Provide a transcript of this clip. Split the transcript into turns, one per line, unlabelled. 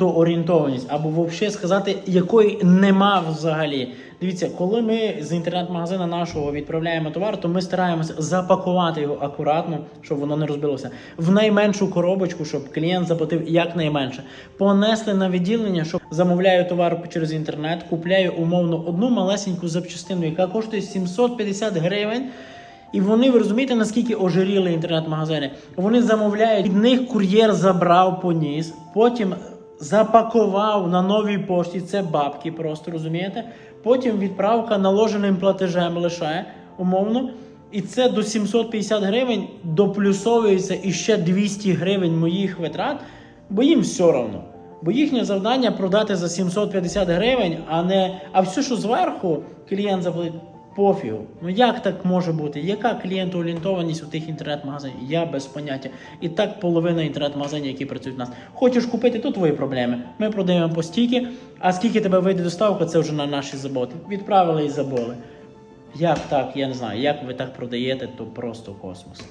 орієнтованість, або взагалі сказати, якої нема взагалі. Дивіться, коли ми з інтернет-магазина нашого відправляємо товар, то ми стараємося запакувати його акуратно, щоб воно не розбилося, в найменшу коробочку, щоб клієнт заплатив якнайменше. Понесли на відділення, що замовляю товар через інтернет, купляю умовно одну малесеньку запчастину, яка коштує 750 гривень. І вони, ви розумієте, наскільки ожиріли інтернет-магазини? Вони замовляють, від них кур'єр забрав, поніс, потім запакував на новій пошті. Це бабки просто, розумієте? Потім відправка наложеним платежем лише умовно. І це до 750 гривень доплюсовується іще 200 гривень моїх витрат, бо їм все одно. Бо їхнє завдання продати за 750 гривень, а не а все, що зверху клієнт заплатить, пофігу. Ну як так може бути? Яка клієнтоорієнтованість у тих інтернет-магазинів? Я без поняття. І так половина інтернет-магазинів, які працюють в нас. Хочеш купити, то твої проблеми. Ми продаємо по стільки, а скільки тебе вийде доставка, це вже на наші заботи. Відправили і забули. Як так? Я не знаю. Як ви так продаєте, то просто космос.